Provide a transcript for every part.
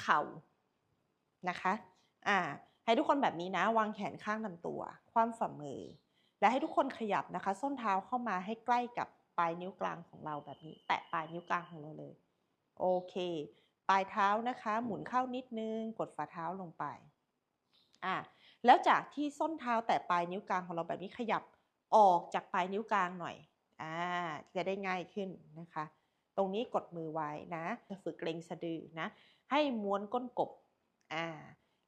เข่านะคะอ่าให้ทุกคนแบบนี้นะ วางแขนข้างลำตัว คว่ำฝ่ามือ และให้ทุกคนขยับนะคะ ส้นเท้าเข้ามาให้ใกล้กับปลายนิ้วกลางของเราแบบนี้ แตะปลายนิ้วกลางของเราเลย โอเค ปลายเท้านะคะ หมุนเข้านิดนึง กดฝ่าเท้าลงไปอ่าแล้วจากที่ส้นเท้าแตะปลายนิ้วกลางของเราแบบนี้ขยับออกจากปลายนิ้วกลางหน่อยอ่าจะได้ง่ายขึ้นนะคะ ตรงนี้กดมือไว้นะจะฝึกเกรงสะดือนะ ให้ม้วนก้นกบอ่า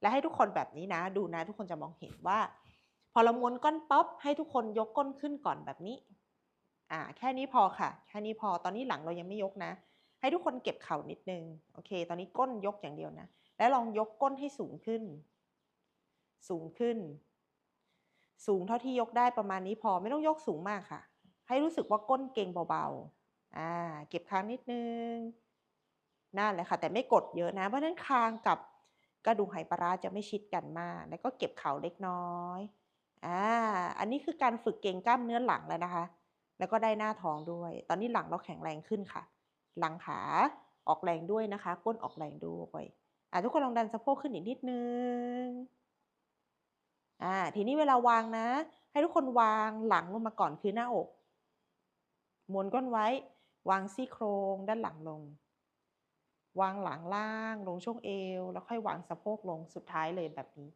และให้ทุกคนแบบนี้นะ ดูนะ ทุกคนจะมองเห็นว่า พอเราม้วนก้นป๊อปให้ทุกคนยกก้นขึ้นก่อนแบบนี้อ่าแค่นี้พอค่ะ แค่นี้พอตอนนี้หลังเรายังไม่ยกนะ ให้ทุกคนเก็บเข่านิดนึงโอเค ตอนนี้ก้นยกอย่างเดียวนะ และลองยกก้นให้สูงขึ้น สูงขึ้น สูงเท่าที่ยกได้ประมาณนี้พอไม่ต้องยกสูงมากค่ะ ให้รู้สึกว่าก้นเก่งเบาๆ อ่าเก็บค้างนิดนึงนั่นแหละค่ะ แต่ไม่กดเยอะนะ เพราะนั้นคางกับกระดูกไหปลาร้าจะไม่ชิดกันมาก แล้วก็เก็บเข่าเล็กน้อยอ่าอันนี้คือการฝึกเก่งกล้ามเนื้อหลังแล้วนะคะ แล้วก็ได้หน้าท้องด้วย ตอนนี้หลังเราแข็งแรงขึ้นค่ะ หลังขาออกแรงด้วยนะคะ ก้นออกแรงด้วยอ่าทุกคนลองดันสะโพกขึ้นอีกนิดนึงอ่าทีนี้เวลาวางนะ ให้ทุกคนวางหลังลงมาก่อนคือหน้าอกม้วนก้นไว้ วางซี่โครงด้านหลังลง วางหลังล่างลงช่วงเอว แล้วค่อยวางสะโพกลงสุดท้ายเลยแบบนี้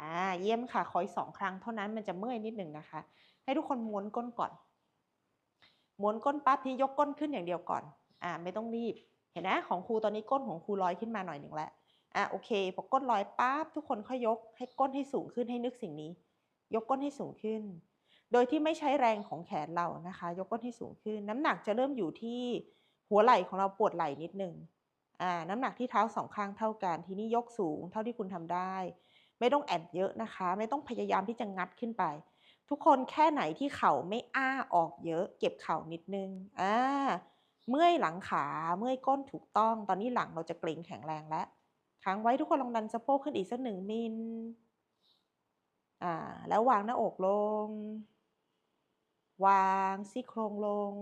อ่าเยี่ยมค่ะคอยสองครั้งเท่านั้นมันจะเมื่อยนิดหนึ่งนะคะ ให้ทุกคนม้วนก้นก่อน ม้วนก้นปั๊บที่ยกก้นขึ้นอย่างเดียวก่อนอ่าไม่ต้องรีบ เห็นนะของครูตอนนี้ก้นของครูลอยขึ้นมาหน่อยหนึ่งแล้วอะโอเคพอก้นลอยปั๊บทุกคนค่อยยกให้ก้นให้สูงขึ้นให้นึกสิ่งนี้ ยกก้นให้สูงขึ้น โดยที่ไม่ใช้แรงของแขนเรานะคะ ยกก้นให้สูงขึ้น น้ำหนักจะเริ่มอยู่ที่หัวไหล่ของเราปวดไหล่นิดนึงอ่าน้ำหนักที่เท้าสองข้างเท่ากัน ทีนี้ยกสูงเท่าที่คุณทำได้ ไม่ต้องแอนเยอะนะคะ ไม่ต้องพยายามที่จะงัดขึ้นไป ทุกคนแค่ไหนที่เข่าไม่อ้าออกเยอะ เก็บเข่านิดนึงอ่าเมื่อยหลังขาเมื่อยก้นถูกต้อง ตอนนี้หลังเราจะเกร็งแข็งแรงแล้วค้างไว้ทุกคนลองดันสะโพกขึ้นอีกสักหนึ่งมิลอ่าแล้ววางหน้าอกลง วางซี่โครงลง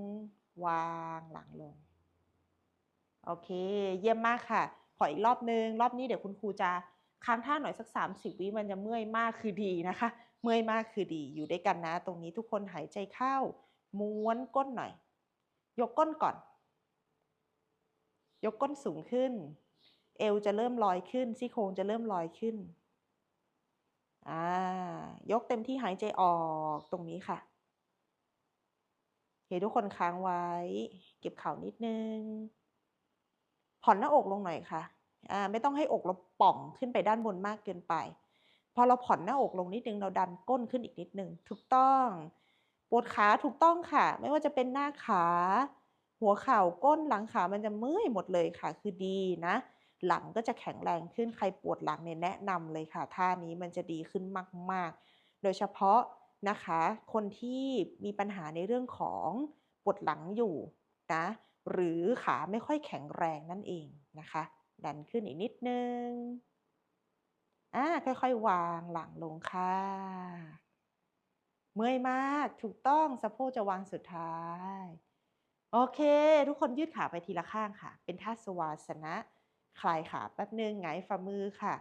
วางหลังลง โอเค เยี่ยมมากค่ะ ขออีกรอบนึง รอบนี้เดี๋ยวคุณครูจะค้างท่าหน่อยสัก 30 วิมันจะเมื่อยมากคือดีนะคะ เมื่อยมากคือดี อยู่ด้วยกันนะ ตรงนี้ทุกคนหายใจเข้า ม้วนก้นหน่อย ยกก้นก่อน ยกก้นสูงขึ้น เอวจะเริ่มลอยขึ้น ซี่โครงจะเริ่มลอยขึ้น อ่า ยกเต็มที่หายใจออกตรงนี้ค่ะ เห็นทุกคนค้างไว้ เก็บเข่านิดนึง ผ่อนหน้าอกลงหน่อยค่ะอ่าไม่ต้องให้อกเราป่องขึ้นไปด้านบนมากเกินไปพอเราผ่อนหน้าอกลงนิดนึงเราดันก้นขึ้นอีกนิดนึงถูกต้อง ปวดขาถูกต้องค่ะ ไม่ว่าจะเป็นหน้าขา หัวเข่าก้นหลังขามันจะเมื่อยหมดเลยค่ะ คือดีนะ หลังก็จะแข็งแรงขึ้นใครปวดหลังเนี่ยแนะนำเลยค่ะ ท่านี้มันจะดีขึ้นมาก ๆ โดยเฉพาะ นะคะ คนที่มีปัญหาในเรื่องของปวดหลังอยู่นะหรือขาไม่ค่อยแข็งแรงนั่นเองนะคะ ดันขึ้นอีกนิดนึงอ่าค่อยๆ วางหลังลงค่ะ เมื่อยมากถูกต้องสะโพกจะวางสุดท้าย โอเค ทุกคนยืดขาไปทีละข้างค่ะ เป็นท่าสวาสนะ คลายขาแป๊บนึงหงฝ่ามือค่ะ